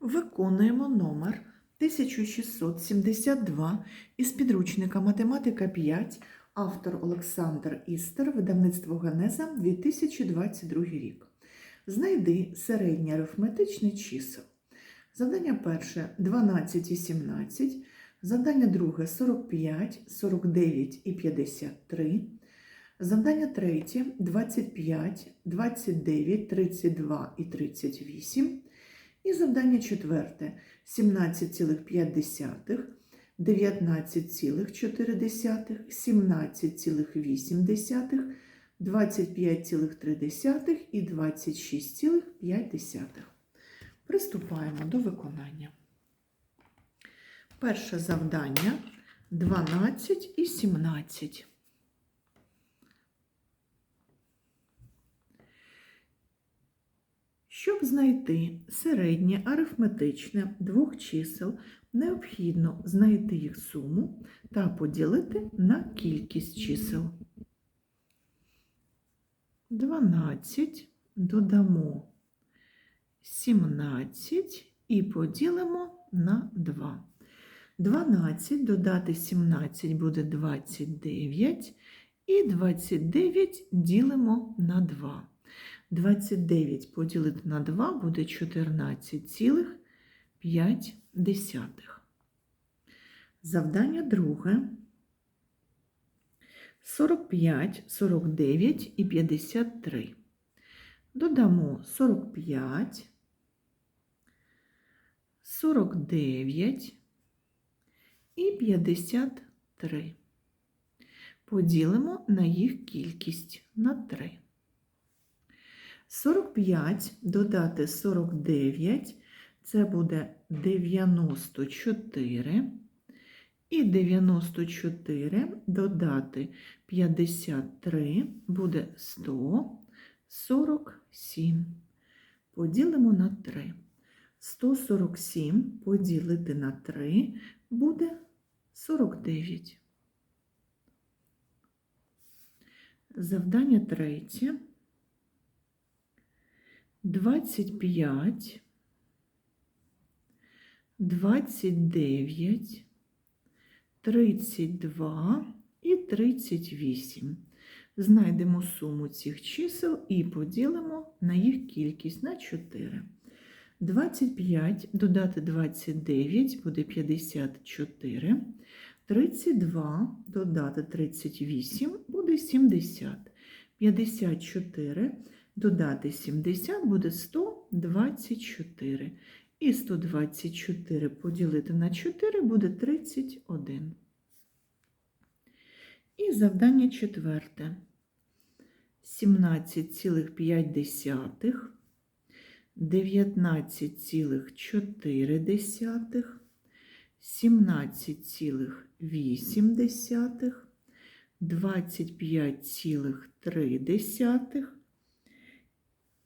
Виконуємо номер 1672 із підручника Математика 5, автор Олександр Істер, видавництво Генеза 2022 рік. Знайди середнє арифметичне чисел. Завдання перше 12 і 17, завдання друге 45, 49 і 53. Завдання третє 25, 29, 32 і 38. І завдання четверте 17,5, 19,4, 17,8, 25,3 і 26,5. Приступаємо до виконання. Перше завдання 12 і 17. Щоб знайти середнє арифметичне двох чисел, необхідно знайти їх суму та поділити на кількість чисел. 12 додамо 17 і поділимо на 2. 12 додати 17 буде 29, і 29 ділимо на 2. 29 поділити на 2 буде 14,5. Завдання друге. 45, 49 і 53. Додамо 45, 49 і 53. Поділимо на їх кількість на 3. 45 додати 49 це буде 94. І 94 додати 53 буде 147. Поділимо на 3. 147 поділити на 3 буде 49. Завдання третє. 25, 29, 32 і 38. Знайдемо суму цих чисел і поділимо на їх кількість на 4. 25 додати 29 буде 54. 32 додати 38 буде 70. 54 додати 70 буде 124. І 124 поділити на 4 буде 31. І завдання четверте. 17,5, 19,4, 17,8, 25,3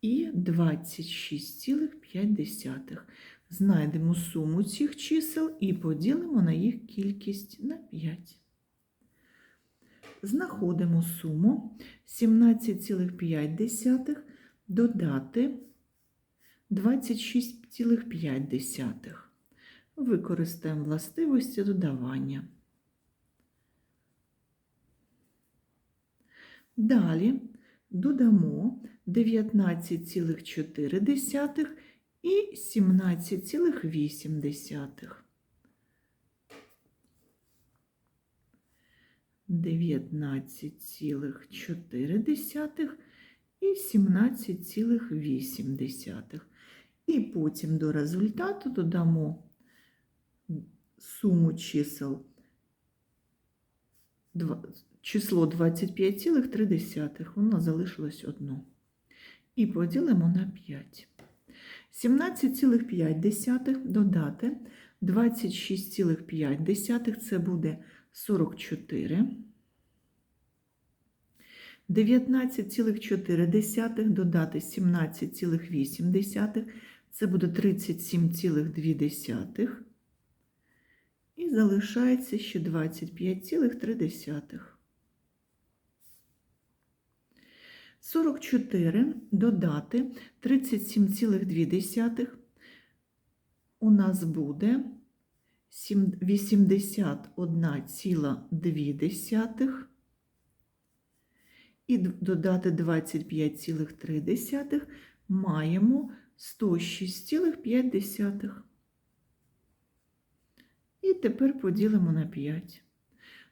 і 26,5. Знайдемо суму цих чисел і поділимо на їх кількість на 5. Знаходимо суму 17,5 додати 26,5. Використаємо властивості додавання. Далі додамо 19,4 і 17,8. 19,4 і 17,8. І потім до результату додамо суму чисел число 25,3, воно залишилось одно. І поділимо на 5. 17,5 додати 26,5 це буде 44. 19,4 додати 17,8 це буде 37,2. І залишається ще 25,3. 44 додати 37,2 у нас буде сім- 81,2 і додати 25,3 маємо 106,5. І тепер поділимо на 5.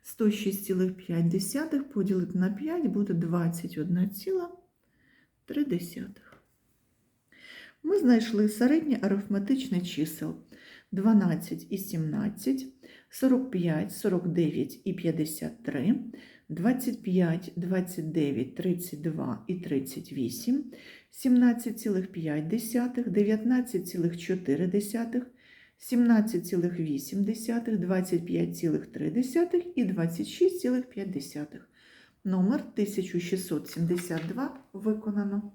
106,5 поділити на 5 буде 21,3. Ми знайшли середнє арифметичне чисел 12 і 17, 45, 49 і 53, 25, 29, 32 і 38, 17,5, 19,4, 17,8, 25,3 і 26,5. Номер 1672 виконано.